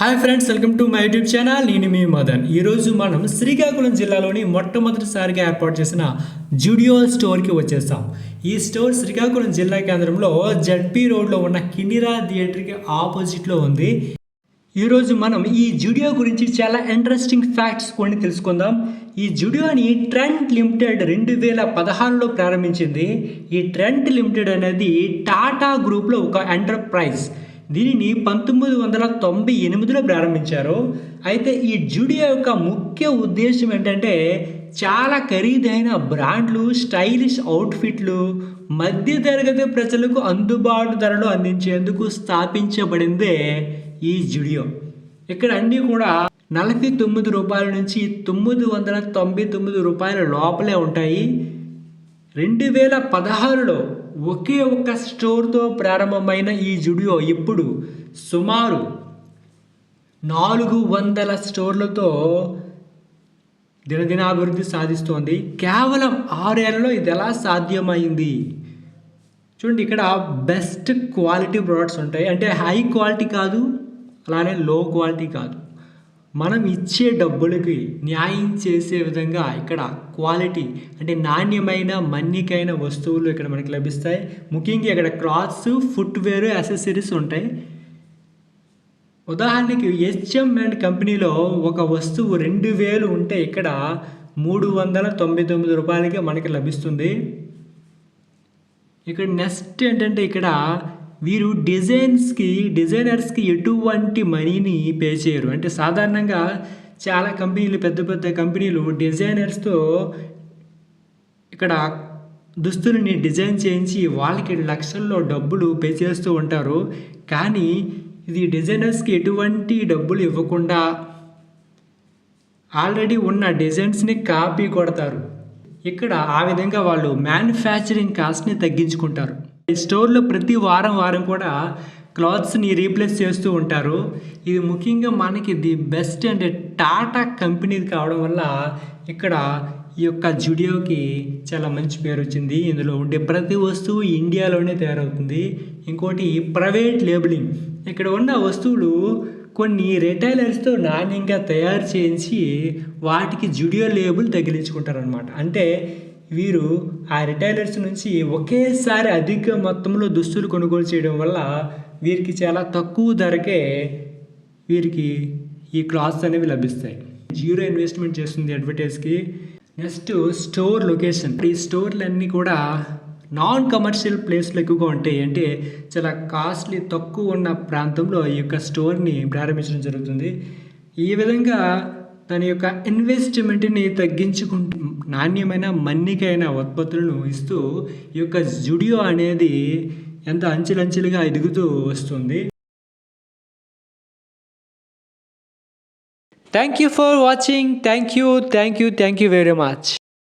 Hi friends welcome to my YouTube channel. నేను మీ మదన్. ఈరోజు మనం శ్రీకాకుళం జిల్లాలోని మొట్టమొదటిసారిగా ఏర్పాటు చేసిన జుడియో స్టోర్కి వచ్చేసాం. ఈ స్టోర్ శ్రీకాకుళం జిల్లా కేంద్రంలో జడ్పీ రోడ్లో ఉన్న కినిరా థియేటర్కి ఆపోజిట్లో ఉంది. ఈరోజు మనం ఈ జుడియో గురించి చాలా ఇంట్రెస్టింగ్ ఫ్యాక్ట్స్ కొన్ని తెలుసుకుందాం. ఈ జుడియోని ట్రెంట్ లిమిటెడ్ రెండు వేల పదహారులో ప్రారంభించింది. ఈ ట్రెంట్ లిమిటెడ్ అనేది టాటా గ్రూప్లో ఒక ఎంటర్ప్రైజ్ దీనిని పంతొమ్మిది వందల తొంభై ఎనిమిదిలో ప్రారంభించారు. అయితే ఈ జుడియో యొక్క ముఖ్య ఉద్దేశం ఏంటంటే చాలా ఖరీదైన బ్రాండ్లు స్టైలిష్ అవుట్ఫిట్లు మధ్యతరగతి ప్రజలకు అందుబాటు ధరలు అందించేందుకు స్థాపించబడిందే ఈ జుడియో. ఇక్కడ అన్నీ కూడా నలభై తొమ్మిది రూపాయల నుంచి తొమ్మిది వందల తొంభై తొమ్మిది రూపాయల లోపలే ఉంటాయి. రెండు వేల పదహారులో ఒకే ఒక్క స్టోర్తో ప్రారంభమైన ఈ జుడియో ఇప్పుడు సుమారు నాలుగు వందల స్టోర్లతో దినదినాభివృద్ధి సాధిస్తోంది. కేవలం ఆరేళ్ళలో ఇది ఎలా సాధ్యమైంది? చూడండి ఇక్కడ బెస్ట్ క్వాలిటీ ప్రోడక్ట్స్ ఉంటాయి. అంటే హై క్వాలిటీ కాదు అలానే లో క్వాలిటీ కాదు. మనం ఇచ్చే డబ్బులకి న్యాయం చేసే విధంగా ఇక్కడ క్వాలిటీ అంటే నాణ్యమైన మన్నికైన వస్తువులు ఇక్కడ మనకి లభిస్తాయి. ముఖ్యంగా ఇక్కడ క్లాత్స్ ఫుట్వేర్ అసెసరీస్ ఉంటాయి. ఉదాహరణకి హెచ్ఎం అండ్ కంపెనీలో ఒక వస్తువు రెండు వేలు ఉంటే ఇక్కడ మూడు వందల తొంభై తొమ్మిది రూపాయలకి మనకి లభిస్తుంది. ఇక్కడ నెక్స్ట్ ఏంటంటే ఇక్కడ వీరు డిజైన్స్కి డిజైనర్స్కి ఎటువంటి మనీని పే చేయరు. అంటే సాధారణంగా చాలా కంపెనీలు పెద్ద పెద్ద కంపెనీలు డిజైనర్స్తో ఇక్కడ దుస్తులని డిజైన్ చేయించి వాళ్ళకి లక్షల్లో డబ్బులు పే చేస్తూ ఉంటారు. కానీ ఇది డిజైనర్స్కి ఎటువంటి డబ్బులు ఇవ్వకుండా ఆల్రెడీ ఉన్న డిజైన్స్ని కాపీ కొడతారు. ఇక్కడ ఆ విధంగా వాళ్ళు మ్యానుఫ్యాక్చరింగ్ కాస్ట్ని తగ్గించుకుంటారు. ఈ స్టోర్లో ప్రతి వారం వారం కూడా క్లాత్స్ని రీప్లేస్ చేస్తూ ఉంటారు. ఇది ముఖ్యంగా మనకి ది బెస్ట్ అంటే టాటా కంపెనీది కావడం వల్ల ఇక్కడ ఈ యొక్క జుడియోకి చాలా మంచి పేరు వచ్చింది. ఇందులో ఉండే ప్రతి వస్తువు ఇండియాలోనే తయారవుతుంది. ఇంకోటి ప్రైవేట్ లేబులింగ్. ఇక్కడ ఉన్న వస్తువులు కొన్ని రిటైలర్స్తో నాణ్యంగా తయారు చేయించి వాటికి జుడియో లేబుల్ తగిలించుకుంటారనమాట అంటే వీరు ఆ రిటైలర్స్ నుంచి ఒకేసారి అధిక మొత్తంలో దుస్తులు కొనుగోలు చేయడం వల్ల వీరికి చాలా తక్కువ ధరకే వీరికి ఈ క్లాత్స్ అనేవి లభిస్తాయి. జీరో ఇన్వెస్ట్మెంట్ చేస్తుంది అడ్వర్టైజ్కి నెక్స్ట్ స్టోర్ లొకేషన్ ఈ స్టోర్లన్నీ కూడా నాన్ కమర్షియల్ ప్లేస్లు ఎక్కువగా ఉంటాయి. అంటే చాలా కాస్ట్లీ తక్కువ ఉన్న ప్రాంతంలో ఈ యొక్క స్టోర్ని ప్రారంభించడం జరుగుతుంది. ఈ విధంగా తన యొక్క ఇన్వెస్ట్మెంట్ని తగ్గించుకుంటూ నాణ్యమైన మన్నికైన ఉత్పత్తులను ఇస్తూ ఈ యొక్క జుడియో అనేది ఎంత అంచెలంచెలుగా ఎదుగుతూ వస్తుంది. Thank you for watching thank you thank you thank you very much